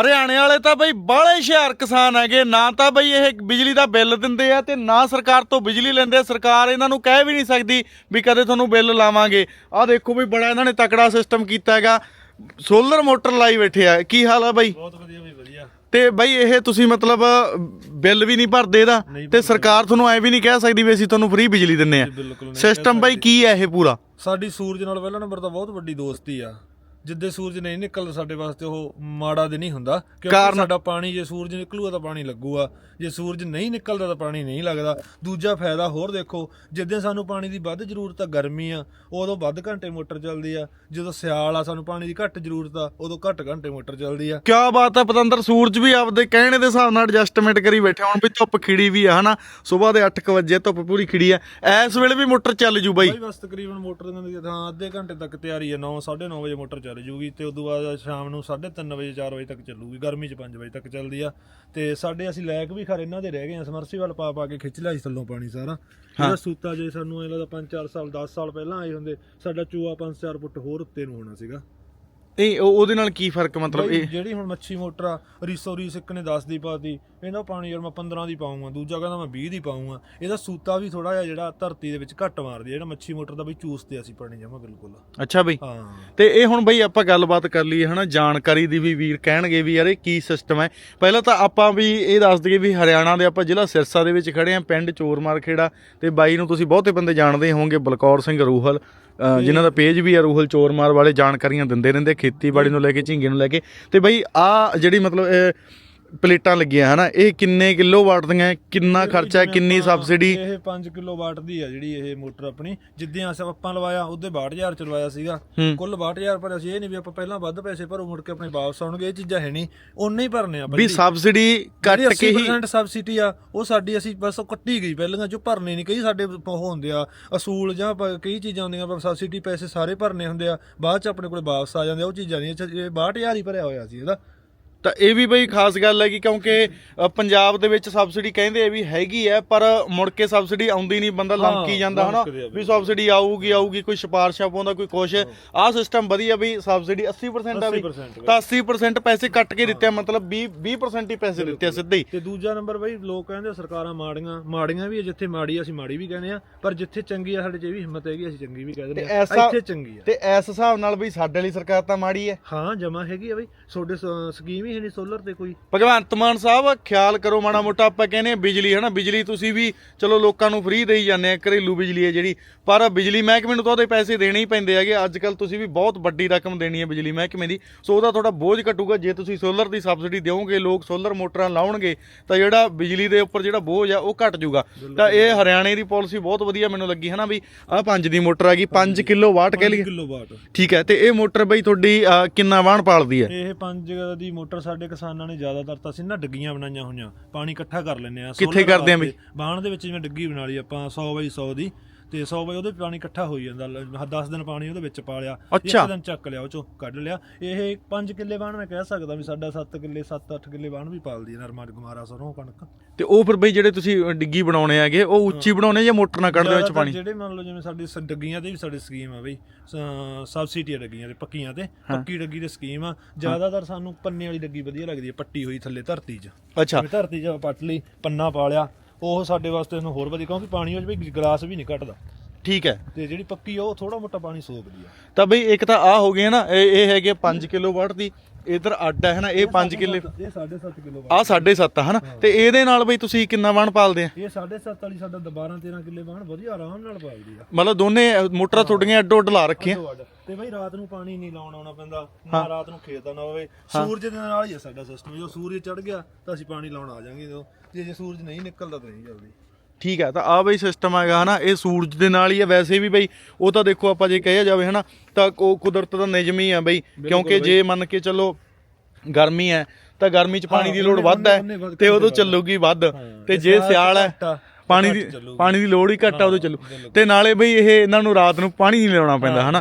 ਹਰਿਆਣੇ ਵਾਲੇ ਤਾਂ ਬਈ ਬਾਹਲੇ ਹੁਸ਼ਿਆਰ ਕਿਸਾਨ ਹੈਗੇ ਨਾ ਤਾਂ ਬਈ ਇਹ ਬਿਜਲੀ ਦਾ ਬਿੱਲ ਦਿੰਦੇ ਆ ਤੇ ਨਾ ਸਰਕਾਰ ਤੋਂ ਬਿਜਲੀ ਲੈਂਦੇ ਸਰਕਾਰ ਇਹਨਾਂ ਨੂੰ ਕਹਿ ਵੀ ਨਹੀਂ ਸਕਦੀ ਵੀ ਕਦੇ ਤੁਹਾਨੂੰ ਬਿੱਲ ਲਾਵਾਂਗੇ। ਆਹ ਦੇਖੋ ਵੀ ਬੜਾ ਇਹਨਾਂ ਨੇ ਤਕੜਾ ਸਿਸਟਮ ਕੀਤਾ ਹੈਗਾ। ਸੋਲਰ ਮੋਟਰ ਲਾਈ ਬੈਠੇ ਆ। ਕੀ ਹਾਲ ਆ ਬਾਈ? ਬਹੁਤ ਵਧੀਆ ਬਈ ਵਧੀਆ। ਤੇ ਬਈ ਇਹ ਤੁਸੀਂ ਮਤਲਬ ਬਿੱਲ ਵੀ ਨਹੀਂ ਭਰਦੇ ਇਹਦਾ ਤੇ ਸਰਕਾਰ ਤੁਹਾਨੂੰ ਐ ਵੀ ਨਹੀਂ ਕਹਿ ਸਕਦੀ ਵੀ ਅਸੀਂ ਤੁਹਾਨੂੰ ਫ੍ਰੀ ਬਿਜਲੀ ਦਿੰਨੇ ਆ। ਸਿਸਟਮ ਬਈ ਕੀ ਹੈ ਇਹ ਪੂਰਾ? ਸਾਡੀ ਸੂਰਜ ਨਾਲ ਪਹਿਲਾ ਨੰਬਰ ਤਾਂ ਬਹੁਤ ਵੱਡੀ ਦੋਸਤੀ ਆ। ਜਿੱਦੇ ਸੂਰਜ ਨਹੀਂ ਨਿਕਲਦਾ ਸਾਡੇ ਵਾਸਤੇ ਉਹ ਮਾੜਾ ਦਿਨ ਨਹੀਂ ਹੁੰਦਾ। ਕਿਉਂਕਿ ਕਾਰਨ? ਸਾਡਾ ਪਾਣੀ ਜੇ ਸੂਰਜ ਨਿਕਲੂਗਾ ਤਾਂ ਪਾਣੀ ਲੱਗੂਗਾ। ਜੇ ਸੂਰਜ ਨਹੀਂ ਨਿਕਲਦਾ ਤਾਂ ਪਾਣੀ ਨਹੀਂ ਲੱਗਦਾ। ਦੂਜਾ ਫਾਇਦਾ ਹੋਰ ਦੇਖੋ ਜਿੱਦਾਂ ਸਾਨੂੰ ਪਾਣੀ ਦੀ ਵੱਧ ਜ਼ਰੂਰਤ ਆ ਗਰਮੀ ਆ ਉਦੋਂ ਵੱਧ ਘੰਟੇ ਮੋਟਰ ਚੱਲਦੀ ਆ। ਜਦੋਂ ਸਿਆਲ ਆ ਸਾਨੂੰ ਪਾਣੀ ਦੀ ਘੱਟ ਜ਼ਰੂਰਤ ਆ ਉਦੋਂ ਘੱਟ ਘੰਟੇ ਮੋਟਰ ਚੱਲਦੀ ਆ। ਕਿਆ ਬਾਤ ਹੈ ਪਤੰਦਰ ਸੂਰਜ ਵੀ ਆਪਦੇ ਕਹਿਣੇ ਦੇ ਹਿਸਾਬ ਨਾਲ ਐਡਜਸਟਮੈਂਟ ਕਰੀ ਬੈਠਾ। ਹੁਣ ਵੀ ਧੁੱਪ ਖਿੜੀ ਵੀ ਆ ਹਨਾ? ਸਵੇਰ ਦੇ 8:00 ਵਜੇ ਧੁੱਪ ਪੂਰੀ ਖਿੜੀ ਆ। ਐਸ ਵੇਲੇ ਵੀ ਮੋਟਰ ਚੱਲ ਜੂ ਬਾਈ। ਬਾਈ ਬਸ ਤਕਰੀਬਨ ਮੋਟਰ ਦੇ ਥਾਂ ਅੱਧੇ ਘੰਟੇ ਤੱਕ ਤਿਆਰੀ ਹੈ 9 9:30 ਵਜੇ ਮੋਟਰ ਚੱਲ ਜੂਗੀ ਤੇ ਉਦੋਂ ਬਾਅਦ ਸ਼ਾਮ ਨੂੰ 3:30 ਵਜੇ 4 ਵਜੇ ਤੱਕ ਚੱਲੂਗੀ। ਗਰਮੀ ਚ 5 ਵਜੇ ਤੱਕ ਚੱਲਦੀ ਆ। ਤੇ ਸਾਡੇ ਅਸੀਂ ਲੈਕ ਵੀ ਖਰ ਇਹਨਾਂ ਦੇ ਰਹਿ ਗਏ ਆ। ਸਮਰਸੀਬਲ ਪਾ ਪਾ ਕੇ ਖਿੱਚ ਲਿਆ ਸੀ ਥੱਲੋਂ ਪਾਣੀ ਸਾਰਾ। ਇਹਦਾ ਸੂਤਾ ਜੇ ਸਾਨੂੰ ਇਹ ਲੱਗਦਾ 5-4 ਸਾਲ 10 ਸਾਲ ਪਹਿਲਾਂ ਆਏ ਹੁੰਦੇ ਸਾਡਾ ਚੂਆ 5-4 ਫੁੱਟ ਹੋਰ ਉੱਤੇ ਨੂੰ ਹੋਣਾ ਸੀਗਾ। ਇਹ ਉਹ- ਉਹਦੇ ਨਾਲ ਕੀ ਫ਼ਰਕ ਮਤਲਬ ਇਹ? ਜਿਹੜੀ ਹੁਣ ਮੱਛੀ ਮੋਟਰ ਆ ਰੀਸੋ ਰੀਸ ਇੱਕ ਨੇ 10 ਦੀ ਪਾਤੀ ਇਹਦਾ ਪਾਣੀ ਯਾਰ ਮੈਂ 15 ਦੀ ਪਾਉਂਗਾ ਦੂਜਾ ਕਹਿੰਦਾ ਮੈਂ 20 ਦੀ ਪਾਉਂਗਾ ਇਹਦਾ ਸੂਤਾ ਵੀ ਥੋੜਾ ਜਿਹਾ ਜਿਹੜਾ ਧਰਤੀ ਦੇ ਵਿੱਚ ਘੱਟ ਮਾਰਦੀ ਆ ਜਿਹੜਾ ਮੱਛੀ ਮੋਟਰ ਦਾ ਬਈ ਚੂਸਦੇ ਅਸੀਂ ਪਾਣੀ ਜਮਾ ਬਿਲਕੁਲ। ਅੱਛਾ ਬਈ। ਹਾਂ। ਤੇ ਇਹ ਹੁਣ ਬਈ ਆਪਾਂ ਗੱਲਬਾਤ ਕਰ ਲਈਏ ਹਨਾ ਜਾਣਕਾਰੀ ਦੀ ਵੀ ਵੀਰ ਕਹਿਣਗੇ ਵੀ ਯਾਰ ਇਹ ਕੀ ਸਿਸਟਮ ਹੈ। ਪਹਿਲਾਂ ਤਾਂ ਆਪਾਂ ਵੀ ਇਹ ਦੱਸ ਦਈਏ ਵੀ ਹਰਿਆਣਾ ਦੇ ਆਪਾਂ ਜ਼ਿਲ੍ਹਾ ਸਿਰਸਾ ਦੇ ਵਿੱਚ ਖੜੇ ਆ ਪਿੰਡ ਚੋਰਮਾਰ ਖੇੜਾ ਤੇ ਬਾਈ ਨੂੰ ਤੁਸੀਂ ਬਹੁਤੇ ਬੰਦੇ ਜਾਣਦੇ ਹੋਵੋਗੇ ਬਲਕੌਰ ਸਿੰਘ ਰੂਹਲ। ਅ, ਜਿਨ੍ਹਾਂ ਦਾ ਪੇਜ ਵੀ ਆ ਰੂਹਲ ਚੋਰਮਾਰ ਵਾਲੇ ਜਾਣਕਾਰੀਆਂ ਦਿੰਦੇ ਰਹਿੰਦੇ ਖੇਤੀਬਾੜੀ ਨੂੰ ਲੈ ਕੇ ਝੀਂਗੇ ਨੂੰ ਲੈ ਕੇ। ਤੇ ਬਈ ਆ ਜਿਹੜੀ ਮਤਲਬ ਇਹ ਪਲੇਟਾਂ ਲੱਗੀਆਂ ਹਨਾ? ਇਹ ਕਿੰਨੇ ਕਿਲੋ ਵਾਟ ਦੀਆਂ? ਕਿੰਨਾ ਖਰਚਾ ਹੈ ਕਿੰਨੀ ਸਬਸਿਡੀ? ਇਹ 5 ਕਿਲੋ ਵਾਟ ਦੀ ਆ ਜਿਹੜੀ ਇਹ ਮੋਟਰ ਆਪਣੀ। ਜਿੱਦਾਂ ਅਸੀਂ ਆਪਾਂ ਲਵਾਇਆ ਉਹਦੇ 62000 ਚ ਲਵਾਇਆ ਸੀਗਾ। ਕੁੱਲ 62000 ਪਰ ਅਸੀਂ ਇਹ ਨਹੀਂ ਵੀ ਆਪਾਂ ਪਹਿਲਾਂ ਵੱਧ ਪੈਸੇ ਭਰੋ ਮੁੜ ਕੇ ਆਪਣੇ ਵਾਪਸ ਆਉਣਗੇ ਇਹ ਚੀਜ਼ਾਂ ਹੈ ਨਹੀਂ। ਉਹਨੇ ਹੀ ਭਰਨੇ ਆ ਵੀ ਸਬਸਿਡੀ ਕੱਟ ਕੇ ਹੀ 80% ਸਬਸਿਡੀ ਆ ਉਹ ਸਾਡੀ ਅਸੀਂ ਬਸ ਉਹ ਕੱਟੀ ਗਈ ਪਹਿਲਾਂ ਜੋ ਭਰਨੇ ਨਹੀਂ। ਕਈ ਸਾਡੇ ਉਹ ਹੁੰਦੇ ਆ ਅਸੂਲ ਜਾਂ ਕਈ ਚੀਜ਼ਾਂ ਹੁੰਦੀਆਂ ਪਰ ਸਬਸਿਡੀ ਪੈਸੇ ਸਾਰੇ ਭਰਨੇ ਹੁੰਦੇ ਆ। ਬਾਅਦ ਚ ਆਪਣੇ ਕੋਲੇ ਵਾਪਸ ਆ ਜਾਂਦੇ ਆ ਉਹ ਚੀਜ਼ਾਂ ਨਹੀਂ। ਇਹ 62000 ਹੀ ਭਰਿਆ ਹੋਇਆ ਸੀ ਇਹਦਾ। ਤਾਂ ਇਹ ਵੀ ਬਈ ਖਾਸ ਗੱਲ ਹੈ ਕਿ ਕਿਉਂਕਿ ਅ, ਪੰਜਾਬ ਦੇ ਵਿੱਚ ਸਬਸਿਡੀ ਕਹਿੰਦੇ ਆ ਵੀ ਹੈਗੀ ਹੈ ਪਰ ਮੁੜ ਕੇ ਸਬਸਿਡੀ ਆਉਂਦੀ ਨਹੀਂ ਬੰਦਾ ਲੰਕੀ ਜਾਂਦਾ ਹਨਾ? ਆ ਵੀ ਸਬਸਿਡੀ ਆਊਗੀ ਆਊਗੀ ਕੋਈ ਸਿਫਾਰਸ਼ਾਂ ਪਾਉਂਦਾ ਕੋਈ ਕੁਛ। ਆਹ ਸਿਸਟਮ ਵਧੀਆ ਵੀ ਸਬਸਿਡੀ 80% ਆ ਵੀ। 80% ਤਾਂ 80% ਪੈਸੇ ਕੱਟ ਕੇ ਦਿੱਤੇ ਆ ਮਤਲਬ 20 20% ਹੀ ਪੈਸੇ ਦਿੱਤੇ ਆ ਸਿੱਧੇ ਹੀ। ਤੇ ਦੂਜਾ ਨੰਬਰ ਬਈ ਲੋਕ ਕਹਿੰਦੇ ਆ ਸਰਕਾਰਾਂ ਮਾੜੀਆਂ ਮਾੜੀਆਂ ਵੀ ਆ ਜਿੱਥੇ ਮਾੜੀ ਆ ਅਸੀਂ ਮਾੜੀ ਵੀ ਕਹਿੰਦੇ ਆ ਪਰ ਜਿੱਥੇ ਚੰਗੀ ਆ ਸਾਡੇ 'ਚ ਇਹ ਵੀ ਹਿੰਮਤ ਹੈਗੀ ਅਸੀਂ ਚੰਗੀ ਵੀ ਕਹਿ ਦਿੰਦੇ ਆ। ਐਸਾ- ਇੱਥੇ ਚੰਗੀ ਆ। ਤੇ ਇਸ ਹਿਸਾਬ ਨਾਲ ਬਈ ਸਾਡੇ ਲਈ ਸਰਕਾਰ ਤਾਂ ਮਾੜੀ ਹੈ। ਹਾਂ ਜਮਾ ਹੈਗੀ ਆ ਬਈ। ਤੁਹਾਡੇ ਸ- ਸਕੀਮ ਹੀ ਹੈ ਨਹੀਂ ਸੋਲਰ ਤੇ ਕੋਈ। ਭਗਵੰਤ ਮਾਨ ਸਾਹਿਬ ਖਿਆਲ ਕਰੋ ਮਾੜਾ ਮੋਟਾ ਆਪਾਂ ਕਹਿੰਦੇ ਆ ਬਿਜਲੀ ਹੈ ਨਾ ਬਿਜਲੀ ਤੁਸੀਂ ਵੀ ਚਲੋ ਲੋਕਾਂ ਨੂੰ ਫ੍ਰੀ ਦੇਈ ਜਾਂਦੇ ਆ ਘਰੇਲੂ ਬਿਜਲੀ ਹੈ ਜਿਹੜੀ। ਪਰ ਬਿਜਲੀ ਮਹਿਕਮੇ ਨੂੰ ਤਾਂ ਉਹਦੇ ਪੈਸੇ ਦੇਣੇ ਹੀ ਪੈਂਦੇ ਹੈਗੇ। ਅੱਜ ਕੱਲ ਤੁਸੀਂ ਵੀ ਬਹੁਤ ਵੱਡੀ ਰਕਮ ਦੇਣੀ ਹੈ ਬਿਜਲੀ ਮਹਿਕਮੇ ਦੀ। ਸੋ ਉਹਦਾ ਤੁਹਾਡਾ ਬੋਝ ਘਟੂਗਾ। ਜੇ ਤੁਸੀਂ ਸੋਲਰ ਦੀ ਸਬਸਿਡੀ ਦਿਓਗੇ ਲੋਕ ਸੋਲਰ ਮੋਟਰਾਂ ਲਾਉਣਗੇ ਤਾਂ ਜਿਹੜਾ ਬਿਜਲੀ ਦੇ ਉੱਪਰ ਜਿਹੜਾ ਬੋਝ ਆ ਉਹ ਘਟ ਜਾਊਗਾ। ਤਾਂ ਇਹ ਹਰਿਆਣੇ ਦੀ ਪਾਲਿਸੀ ਬਹੁਤ ਵਧੀਆ ਮੈਨੂੰ ਲੱਗੀ ਹੈ ਨਾ ਵੀ ਆਹ 5 ਦੀ ਮੋਟਰ ਹੈਗੀ 5 ਕਿਲੋ ਵਾਟ ਕਹਿ ਲਈਏ। Kilowatt. ਠੀਕ ਹੈ ਤੇ ਇਹ ਮੋਟਰ ਬਈ ਤੁਹਾਡੀ ਕਿੰਨਾ ਵਾਹਣ ਪਾਲਦੀ ਹੈ? ਇਹ ਪੰਜ ਦੀ ਮੋਟਰ ਸਾਡੇ ਕਿਸਾਨਾਂ ਨੇ ਜ਼ਿਆਦਾਤਰ ਤਾਂ ਅਸੀਂ ਨਾ ਡੱਗੀਆਂ ਬਣਾਈਆਂ ਹੋਈਆਂ ਪਾਣੀ ਇਕੱਠਾ ਕਰ ਲੈਂਦੇ ਆ ਕਿੱਥੇ ਕਰਦੇ ਆ ਬਈ? ਬਾਣ ਦੇ ਵਿੱਚ ਜਿਵੇਂ ਡੱਗੀ ਬਣਾ ਲਈ ਆਪਾਂ 100 ਬਾਈ 100 ਦੀ ਤੇ 100 ਬਾਈ ਉਹਦੇ ਪਾਣੀ ਇਕੱਠਾ ਹੋਈ ਜਾਂਦਾ 10 ਦਿਨ ਪਾਣੀ ਉਹਦੇ ਵਿੱਚ ਪਾ ਲਿਆ। ਇੱਕ ਦਿਨ ਚੱਕ ਲਿਆ ਉਹ ਚੋਂ ਕੱਢ ਲਿਆ। ਇਹ 5 ਕਿੱਲੇ ਬਾਣ ਮੈਂ ਕਹਿ ਸਕਦਾ ਵੀ ਸਾਡਾ 7 ਕਿੱਲੇ 7-8 ਕਿੱਲੇ ਬਾਣ ਵੀ ਪਾਲਦੀ ਹੈ ਨਰਮਾ ਗਮਾਰਾ ਸਰੋਂ ਕਣਕ। ਤੇ ਉਹ ਫਿਰ ਬਈ ਜਿਹੜੇ ਤੁਸੀਂ ਡਿੱਗੀ ਬਣਾਉਣੇ ਹੈਗੇ ਉਹ ਉੱਚੀ ਬਣਾਉਣੇ ਜਾਂ ਮੋਟਰ ਨਾਲ ਕੱਢਦੇ ਵਿੱਚ ਪਾਣੀ? ਜਿਹੜੇ ਮੰਨ ਲਓ ਜਿਵੇਂ ਸਾਡੀ ਡੱਗੀਆਂ ਤੇ ਵੀ ਸਾਡੀ ਸਕੀਮ ਆ ਬਈ ਸਬਸਿਡੀ ਡੱਗੀਆਂ ਤੇ ਪੱਕੀਆਂ ਤੇ ਪੱਕੀ ਡੱਗੀ ਦੀ ਸਕੀਮ ਆ। ਜ਼ਿਆਦਾਤਰ ਸਾਨੂੰ ਪੰਨੇ ਵਾਲੀ ਡੱਗੀ ਵਧੀਆ ਲੱਗਦੀ ਹੈ ਪੱਟੀ ਹੋਈ ਥੱਲੇ ਧਰਤੀ 'ਚ। ਅੱਛਾ। ਧਰਤੀ 'ਚ ਪੱਟ ਲਈ ਪੰਨਾ ਪਾ ਲਿਆ ਉਹ ਸਾਡੇ ਵਾਸਤੇ ਨੂੰ ਹੋਰ ਵਧੀਆ, ਕਿਉਂਕਿ ਪਾਣੀ ਉਹ 'ਚ ਵੀ ਗਲਾਸ ਵੀ ਨਹੀਂ ਘਟਦਾ ਠੀਕ ਹੈ। ਤੇ ਜਿਹੜੀ ਪੱਕੀ ਆ ਉਹ ਥੋੜਾ ਮੋਟਾ ਪਾਣੀ ਸੋਕਦੀ ਆ। ਤਾਂ ਬਈ ਇੱਕ ਤਾਂ ਆ ਹੋ ਗਿਆ ਨਾ ਇਹ ਇਹ ਹੈਗੇ 5 ਕਿਲੋ ਵਾਟ ਦੀ ਇਧਰ ਅੱਡ ਹੈ ਨਾ ਇਹ 5 ਕਿੱਲੇ ਇਹ 7.5 ਕਿਲੋ ਆ 7.5 ਹੈ ਨਾ ਤੇ ਇਹਦੇ ਨਾਲ ਬਈ ਤੁਸੀਂ ਕਿੰਨਾ ਵਾਣ ਪਾਲਦੇ ਆ? ਇਹ 7.5 ਵਾਲੀ ਸਾਡਾ 12 13 ਕਿੱਲੇ ਬਾਣ ਵਧੀਆ ਆਰਾਮ ਨਾਲ ਪਾਲਦੀ ਆ। ਮਤਲਬ ਦੋਨੇ ਮੋਟਰਾਂ ਤੁਹਾਡੀਆਂ ਅੱਡੋ ਅੱਡ ਲਾ ਰੱਖੀਆਂ। ਤੇ ਬਈ ਰਾਤ ਨੂੰ ਪਾਣੀ ਨਹੀਂ ਲਾਉਣ ਆਉਣਾ ਪੈਂਦਾ ਨਾ ਰਾਤ ਨੂੰ ਖੇਤ ਦਾ ਨਾ ਹੋਵੇ। ਸੂਰਜ ਦੇ ਨਾਲ ਹੀ ਆ ਸਾਡਾ ਸਿਸਟਮ ਜੋ ਸੂਰਜ ਚੜ ਗਿਆ ਤਾਂ ਅਸੀਂ ਪਾਣੀ ਲਾਉਣ ਆ ਜਾਾਂਗੇ ਜੇ ਸੂਰਜ ਨਹੀਂ ਨਿਕਲਦਾ ਤਾਂ ਨਹੀਂ ਜਲਦੀ ਠੀਕ ਹੈ ਤਾਂ ਆ ਬਈ ਸਿਸਟਮ ਹੈਗਾ ਹਨਾ ਇਹ ਸੂਰਜ ਦੇ ਨਾਲ ਹੀ ਹੈ ਵੈਸੇ ਵੀ ਬਈ ਉਹ ਤਾਂ ਦੇਖੋ ਆਪਾਂ ਜੇ ਕਹਿਆ ਜਾਵੇ ਹਨਾ ਤਾਂ ਉਹ ਕੁਦਰਤ ਦਾ ਨਿਯਮ ਹੀ ਆ ਬਈ ਕਿਉਂਕਿ ਜੇ ਮੰਨ ਕੇ ਚੱਲੋ ਗਰਮੀ ਹੈ ਤਾਂ ਗਰਮੀ 'ਚ ਪਾਣੀ ਦੀ ਲੋੜ ਵੱਧ ਹੈ ਤੇ ਉਦੋਂ ਚੱਲੂਗੀ ਵੱਧ। ਤੇ ਜੇ ਸਿਆਲ ਹੈ ਪਾਣੀ ਦੀ। ਪਾਣੀ ਦੀ ਲੋੜ ਹੀ ਘੱਟ ਆ ਉਦੋਂ ਚੱਲੂ ਤੇ ਨਾਲੇ ਬਈ ਇਹ ਇਹਨਾਂ ਨੂੰ ਰਾਤ ਨੂੰ ਪਾਣੀ ਨਹੀਂ ਲਾਉਣਾ ਪੈਂਦਾ ਹਨਾ।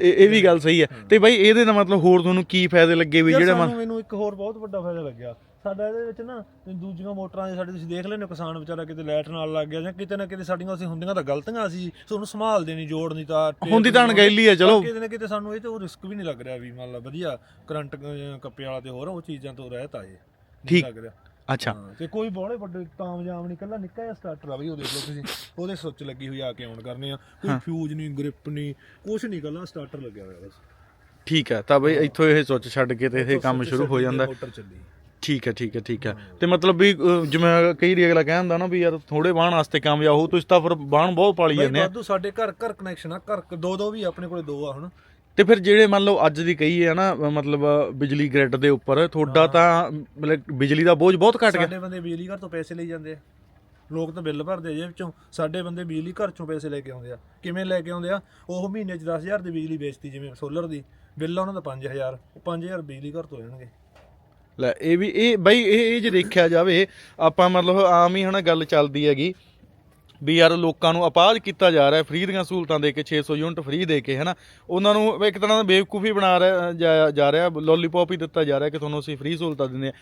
ਇਹ ਇਹ ਵੀ ਗੱਲ ਸਹੀ ਹੈ। ਤੇ ਬਾਈ ਇਹਦੇ ਨਾਲ ਮਤਲਬ ਹੋਰ ਤੁਹਾਨੂੰ ਕੀ ਫਾਇਦੇ ਲੱਗੇ ਵੀ ਜਿਹੜੇ ਮੈਨੂੰ ਇੱਕ ਹੋਰ ਬਹੁਤ ਵੱਡਾ ਫਾਇਦਾ ਲੱਗਿਆ। ਸਾਡਾ ਇਹਦੇ ਵਿੱਚ ਨਾ ਦੂਜੀਆਂ ਮੋਟਰਾਂ ਦੇ ਸਾਡੇ ਤੁਸੀਂ ਦੇਖ ਲੈਣੇ ਕਿਸਾਨ ਵਿਚਾਰਾ ਕਿਤੇ ਲਾਈਟ ਨਾਲ ਲੱਗ ਗਿਆ ਜਾਂ ਕਿਤੇ ਨਾ ਕਿਤੇ ਸਾਡੀਆਂ ਅਸੀਂ ਹੁੰਦੀਆਂ ਤਾਂ ਗਲਤੀਆਂ ਸੀ ਤੁਹਾਨੂੰ ਸੰਭਾਲਦੇ ਨਹੀਂ ਜੋੜਨੀ ਤਾਂ ਟੇਪ ਹੁੰਦੀ ਤਾਂ ਨਹੀਂ ਅਣਗਹਿਲੀ ਹੈ ਚਲੋ। ਕਿਤੇ ਨਾ ਕਿਤੇ ਸਾਨੂੰ ਇਹ ਤੇ ਉਹ ਰਿਸਕ ਵੀ ਨਹੀਂ ਲੱਗ ਰਿਹਾ ਵੀ ਮੰਨ ਲਾ ਵਧੀਆ ਕਰੰਟ ਕੱਪੇ ਵਾਲਾ ਤੇ ਹੋਰ ਉਹ ਚੀਜ਼ਾਂ ਤੋਂ ਰਹਿਤ ਆਏ ਠੀਕ। ਲੱਗ ਰਿਹਾ। ਅੱਛਾ। ਤੇ ਕੋਈ ਬੋਲੇ ਵੱਡੇ ਤਾਮਜਾਮ ਨਹੀਂ ਕੱਲਾ ਨਿੱਕਾ ਜਿਹਾ ਸਟਾਰਟਰ ਆ ਬਈ ਉਹ ਦੇਖ ਲਓ ਤੁਸੀਂ ਉਹਦੇ ਸੁੱਚ ਲੱਗੀ ਹੋਈ ਆ ਕੇ ਆਨ ਕਰਨੇ ਆ ਕੋਈ ਫਿਊਜ਼ ਨਹੀਂ ਗ੍ਰਿਪ ਨਹੀਂ ਕੁਝ ਨਹੀਂ ਕੱਲਾ ਸਟਾਰਟਰ ਲੱਗਿਆ ਹੋਇਆ ਬਸ। ਠੀਕ ਹੈ ਤਾਂ ਬਈ ਇੱਥੋਂ ਇਹ ਸੁੱਚ ਛੱਡ ਕੇ ਤੇ ਇਹ ਕੰਮ ਸ਼ੁਰੂ ਹੋ ਜਾਂਦਾ। ਮੋਟਰ ਚੱਲੀ। ਠੀਕ ਹੈ ਠੀਕ ਹੈ ਠੀਕ ਹੈ। ਤੇ ਮਤਲਬ ਵੀ ਅਹ, ਜਿਵੇਂ ਕਈ ਵਾਰੀ ਅਗਲਾ ਕਹਿੰਦਾ ਨਾ ਵੀ ਯਾਰ ਥੋੜੇ ਬਾਣ ਵਾਸਤੇ ਕਾਮਯਾਬ ਹੋ ਤੁਸੀਂ ਤਾਂ ਫਿਰ ਬਾਣ ਬਹੁਤ ਪਾਲੀ ਜਾਂਦੇ ਆ। ਵਾਧੂ ਸਾਡੇ ਘਰ ਘਰ ਕਨੈਕਸ਼ਨ ਆ ਘਰ ਦੋ ਦੋ ਵੀ ਆ, ਆਪਣੇ ਕੋਲੇ ਦੋ ਆ ਹੁਣ। ਤੇ ਫਿਰ ਜਿਹੜੇ ਮੰਨ ਲਓ ਅੱਜ ਦੀ ਕਹੀ ਹੈ ਨਾ ਅਹ, ਮਤਲਬ ਬਿਜਲੀ ਗ੍ਰਿਡ ਦੇ ਉੱਪਰ ਤੁਹਾਡਾ ਤਾਂ ਮਤਲਬ ਬਿਜਲੀ ਦਾ ਬੋਝ ਬਹੁਤ ਘਟ ਗਿਆ। ਸਾਡੇ ਬੰਦੇ ਬਿਜਲੀ ਘਰ ਤੋਂ ਪੈਸੇ ਲਈ ਜਾਂਦੇ ਆ। ਲੋਕ ਤਾਂ ਬਿੱਲ ਭਰਦੇ ਆ ਜੇਬ ਚੋਂ। ਸਾਡੇ ਬੰਦੇ ਬਿਜਲੀ ਘਰ ਚੋਂ ਪੈਸੇ ਲੈ ਕੇ ਆਉਂਦੇ ਆ। ਕਿਵੇਂ ਲੈ ਕੇ ਆਉਂਦੇ ਆ? ਉਹ ਮਹੀਨੇ 'ਚ 10000 ਦੀ ਬਿਜਲੀ ਵੇਚਤੀ ਜਿਵੇਂ ਸੋਲਰ ਦੀ। ਬਿੱਲ ਉਹਨਾਂ ਦਾ 5000 ਉਹ 5000 ਬਿਜਲੀ ਘਰ ਤੋਂ ਲੈਣਗੇ ਲੈ ਇਹ ਵੀ ਇਹ ਬਈ ਇਹ ਇਹ ਜੇ ਦੇਖਿਆ ਜਾਵੇ ਆਪਾਂ ਮਤਲਬ ਆਮ ਹੀ ਹਨਾ ਗੱਲ ਚੱਲਦੀ ਹੈਗੀ ਵੀ ਯਾਰ ਲੋਕਾਂ ਨੂੰ ਅਪਾਹਜ ਕੀਤਾ ਜਾ ਰਿਹਾ ਫ੍ਰੀ ਦੀਆਂ ਸਹੂਲਤਾਂ ਦੇ ਕੇ 600 ਯੂਨਿਟ ਫ੍ਰੀ ਦੇ ਕੇ ਹਨਾ। ਉਹਨਾਂ ਨੂੰ ਇੱਕ ਤਰ੍ਹਾਂ ਦਾ ਬੇਵਕੂਫੀ ਬਣਾ ਰਿਹਾ ਜਾ- ਰਿਹਾ ਲੋਲੀਪੌਪ ਹੀ ਦਿੱਤਾ ਜਾ ਰਿਹਾ ਕਿ ਤੁਹਾਨੂੰ ਅਸੀਂ ਫ੍ਰੀ ਸਹੂਲਤਾਂ ਦਿੰਦੇ ਆ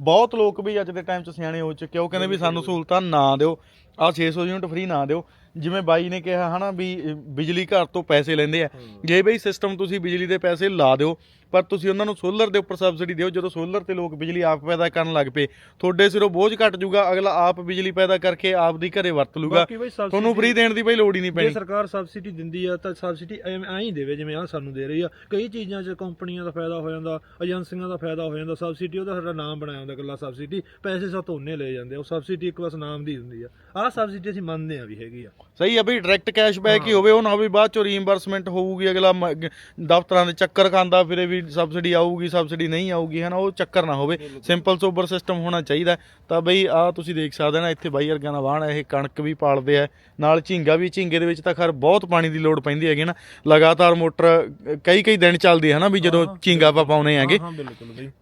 ਬਹੁਤ ਲੋਕ ਵੀ ਅੱਜ ਦੇ ਟਾਈਮ 'ਚ ਸਿਆਣੇ ਹੋ ਚੁੱਕੇ ਉਹ ਕਹਿੰਦੇ ਵੀ ਸਾਨੂੰ ਸਹੂਲਤਾਂ ਨਾ ਦਿਓ ਆ 600 ਯੂਨਿਟ ਫ੍ਰੀ ਨਾ ਦਿਓ। ਜਿਵੇਂ ਬਾਈ ਨੇ ਕਿਹਾ ਹਨਾ ਵੀ ਬਿਜਲੀ ਘਰ ਤੋਂ ਪੈਸੇ ਲੈਂਦੇ ਆ। ਜੇ ਬਈ ਸਿਸਟਮ ਤੁਸੀਂ ਬਿਜਲੀ ਦੇ ਪੈਸੇ ਲਾ ਦਿਓ ਪਰ ਤੁਸੀਂ ਉਹਨਾਂ ਨੂੰ ਸੋਲਰ ਦੇ ਉੱਪਰ ਸਬਸਿਡੀ ਦਿਓ ਜਦੋਂ ਸੋਲਰ ਤੇ ਲੋਕ ਬਿਜਲੀ ਆਪ ਪੈਦਾ ਕਰਨ ਲੱਗ ਪਏ। ਤੁਹਾਡੇ ਸਿਰੋਂ ਬੋਝ ਘਟ ਜਾਊਗਾ ਅਗਲਾ ਆਪ ਬਿਜਲੀ ਪੈਦਾ ਕਰਕੇ ਆਪ ਦੀ ਘਰੇ ਵਰਤ ਲੂਗਾ ਤੁਹਾਨੂੰ ਫ੍ਰੀ ਦੇਣ ਦੀ ਬਈ ਲੋੜ ਹੀ ਨਹੀਂ ਜੇ ਪੈਣੀ। ਸਰਕਾਰ ਸਬਸਿਡੀ ਦਿੰਦੀ ਆ ਤਾਂ ਸਬਸਿਡੀ ਐਵੇਂ ਐਂ ਹੀ ਦੇਵੇ ਜਿਵੇਂ ਆ ਸਾਨੂੰ ਦੇ ਰਹੀ ਆ। ਕਈ ਚੀਜ਼ਾਂ 'ਚ ਕੰਪਨੀਆਂ ਦਾ ਫਾਇਦਾ ਹੋ ਜਾਂਦਾ ਏਜੰਸੀਆਂ ਦਾ ਫਾਇਦਾ ਹੋ ਜਾਂਦਾ। ਸਬਸਿਡੀ ਉਹਦਾ ਸਾਡਾ ਨਾਮ ਬਣਾਇਆ ਹੁੰਦਾ ਇਕੱਲਾ ਸਬਸਿਡੀ ਪੈਸੇ ਸਾਤੋਂ ਉਹਨੇ ਲਏ ਜਾਂਦੇ ਆ। ਉਹ ਸਬਸਿਡੀ ਇੱਕ ਬਸ ਨਾਮ ਦੀ ਹੁੰਦੀ ਆ। ਆਹ ਸਬਸਿਡੀ ਅਸੀਂ ਮੰਨਦੇ ਆ ਵੀ ਹੈਗੀ ਆ। ਸਹੀ ਆ ਬਈ ਡਾਇਰੈਕਟ ਕੈਸ਼ਬੈਕ ਹੀ ਹੋਵੇ ਉਹ ਨਾ ਹੋਵੇ ਬਾਅਦ ਚੋਂ ਰੀਇੰਬਰਸਮੈਂਟ ਹੋਊਗੀ ਅਗਲਾ ਦਫ਼ਤਰਾਂ ਦੇ ਚੱਕਰ ਖਾਂਦਾ ਫਿਰੇ ਵੀ ਸਬਸਿਡੀ ਆਊਗੀ ਸਬਸਿਡੀ ਨਹੀਂ ਆਊਗੀ ਹਨਾ ਉਹ ਚੱਕਰ ਨਾ ਹੋਵੇ। ਸਿੰਪਲ ਸੋਬਰ ਸਿਸਟਮ ਹੋਣਾ ਚਾਹੀਦਾ। ਤਾਂ ਬਈ ਆ ਤੁਸੀਂ ਦੇਖ ਸਕਦੇ ਨਾ ਇੱਥੇ ਬਾਈ ਵਰਗਿਆਂ ਦਾ ਵਾਹਣ ਇਹ ਕਣਕ ਵੀ ਪਾਲਦੇ ਆ ਨਾਲ ਝੀਂਗਾ ਵੀ ਝੀਂਗੇ ਦੇ ਵਿੱਚ ਤਾਂ ਖਰ ਬਹੁਤ ਪਾਣੀ ਦੀ ਲੋੜ ਪੈਂਦੀ ਹੈਗੀ ਨਾ। ਲਗਾਤਾਰ ਮੋਟਰ ਕਈ ਕਈ ਦਿਨ ਚੱਲਦੀ ਹੈ ਨਾ ਵੀ ਜਦੋਂ ਝੀਂਗਾ ਆਪਾਂ ਪਾਉਨੇ ਬਈ।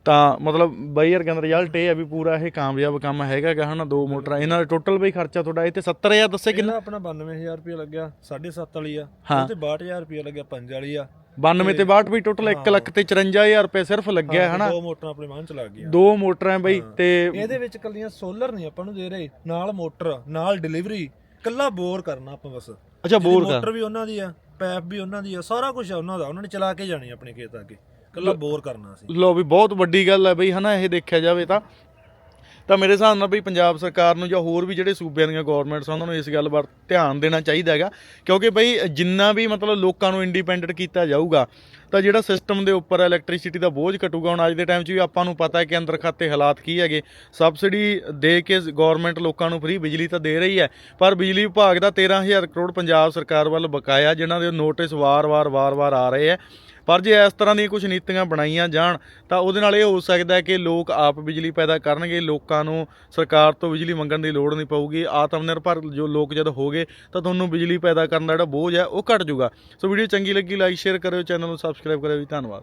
ਤਾਂ ਮਤਲਬ ਬਾਈ ਵਰਗਿਆਂ ਦਾ ਰਿਜ਼ਲਟ ਇਹ ਆ ਵੀ ਪੂਰਾ ਇਹ ਕਾਮਯਾਬ ਕੰਮ ਹੈਗਾ ਗਾ ਹਨਾ ਦੋ ਮੋਟਰਾਂ ਇਹਨਾਂ ਦਾ ਟੋਟਲ ਬਈ ਖਰਚਾ ਤੁਹਾਡਾ ਇਹ ਤੇ 70000 ਦੱਸੇ ਕਿੰਨਾ? ਆਪਣਾ 92000 ਰੁਪਏ ਲੱਗਿਆ 7.5 ਵਾਲੀ ਆ। ਉਹ ਤੇ 62000 ਰੁਪਏ ਲੱਗਿਆ 5 ਵਾਲੀ ਆ। 92 ਤੇ 62 ਵੀ ਟੋਟਲ 1 ਲੱਖ ਤੇ 54000 ਰੁਪਏ ਸਿਰਫ ਲੱਗਿਆ ਹੈ ਹਨਾ? ਦੋ ਮੋਟਰਾਂ ਆਪਣੇ ਮਾਨ ਚ ਲੱਗ ਗਈਆਂ। ਦੋ ਮੋਟਰਾਂ ਬਈ ਤੇ ਇਹਦੇ ਵਿੱਚ ਕੱਲੀਆਂ ਸੋਲਰ ਨਹੀਂ ਆਪਾਂ ਨੂੰ ਦੇ ਰਹੇ ਨਾਲ ਮੋਟਰ ਨਾਲ ਡਿਲੀਵਰੀ ਕੱਲਾ ਬੋਰ ਕਰਨਾ ਆਪਾਂ ਬਸ। ਅੱਛਾ ਬੋਰ ਕਰ। ਮੋਟਰ ਵੀ ਉਹਨਾਂ ਦੀ ਆ ਪੈਪ ਵੀ ਉਹਨਾਂ ਦੀ ਆ ਸਾਰਾ ਕੁਝ ਉਹਨਾਂ ਦਾ ਉਹਨਾਂ ਨੇ ਚਲਾ ਕੇ ਜਾਣੀ ਆਪਣੇ ਖੇਤ ਅੱਗੇ। ਕੱਲਾ ਬੋਰ ਕਰਨਾ ਸੀ। ਲੋ ਵੀ ਬਹੁਤ ਵੱਡੀ ਗੱਲ ਹੈ ਬਈ ਹਨਾ ਇਹ ਦੇਖਿਆ ਜਾਵੇ ਤਾਂ। ਤਾਂ ਮੇਰੇ ਹਿਸਾਬ ਨਾਲ ਵੀ ਪੰਜਾਬ ਸਰਕਾਰ ਨੂੰ ਜਾਂ ਹੋਰ ਵੀ ਜਿਹੜੇ ਸੂਬਿਆਂ ਦੀਆਂ ਗਵਰਨਮੈਂਟਸ ਉਹਨਾਂ ਨੂੰ ਇਸ ਗੱਲ ਵੱਲ ਧਿਆਨ ਦੇਣਾ ਚਾਹੀਦਾ ਹੈਗਾ। ਕਿਉਂਕਿ ਬਈ ਜਿੰਨਾ ਵੀ ਮਤਲਬ ਲੋਕਾਂ ਨੂੰ ਇੰਡੀਪੈਂਡੈਂਟ ਕੀਤਾ ਜਾਊਗਾ ਤਾਂ ਜਿਹੜਾ ਸਿਸਟਮ ਦੇ ਉੱਪਰ ਇਲੈਕਟ੍ਰਿਸਿਟੀ ਦਾ ਬੋਝ ਘਟੂਗਾ, ਹੁਣ ਅੱਜ ਦੇ ਟਾਈਮ 'ਚ ਵੀ ਆਪਾਂ ਨੂੰ ਪਤਾ ਹੈ ਕਿ ਅੰਦਰ ਖਾਤੇ ਹਾਲਾਤ ਕੀ ਹੈਗੇ। ਸਬਸਿਡੀ ਦੇ ਕੇ ਗਵਰਨਮੈਂਟ ਲੋਕਾਂ ਨੂੰ ਫ੍ਰੀ ਬਿਜਲੀ ਤਾਂ ਦੇ ਰਹੀ ਹੈ, ਪਰ ਬਿਜਲੀ ਵਿਭਾਗ ਦਾ 13000 ਕਰੋੜ ਪੰਜਾਬ ਸਰਕਾਰ ਵੱਲ ਬਕਾਇਆ, ਜਿਨ੍ਹਾਂ ਦੇ ਨੋਟਿਸ ਵਾਰ-ਵਾਰ ਵਾਰ-ਵਾਰ ਆ ਰਹੇ ਹੈ। ਪਰ ਜੇ ਇਸ ਤਰ੍ਹਾਂ ਦੀਆਂ ਕੁਝ ਨੀਤੀਆਂ ਬਣਾਈਆਂ ਜਾਣ, ਤਾਂ ਉਹਦੇ ਨਾਲ ਇਹ ਹੋ ਸਕਦਾ ਹੈ ਕਿ ਲੋਕ ਆਪ ਬਿਜਲੀ ਪੈਦਾ ਕਰਨਗੇ, ਲੋਕਾਂ ਨੂੰ ਸਰਕਾਰ ਤੋਂ ਬਿਜਲੀ ਮੰਗਣ ਦੀ ਲੋੜ ਨਹੀਂ ਪਊਗੀ। ਆਤਮ ਨਿਰਭਰ ਜੋ ਲੋਕ ਜਦ ਹੋਗੇ, ਤਾਂ ਤੁਹਾਨੂੰ ਬਿਜਲੀ ਪੈਦਾ ਕਰਨ ਦਾ ਜਿਹੜਾ ਬੋਝ ਹੈ, ਉਹ ਘਟ ਜਾਊਗਾ। ਸੋ ਵੀਡੀਓ ਚੰਗੀ ਲੱਗੀ ਲਾਈਕ ਸ਼ੇਅਰ ਕਰਿਓ ਚੈਨਲ ਨੂੰ ਸਬਸਕ੍ਰਾਈਬ ਸਬਸਕ੍ਰਾਈਬ ਕਰਿਓ ਜੀ ਧੰਨਵਾਦ।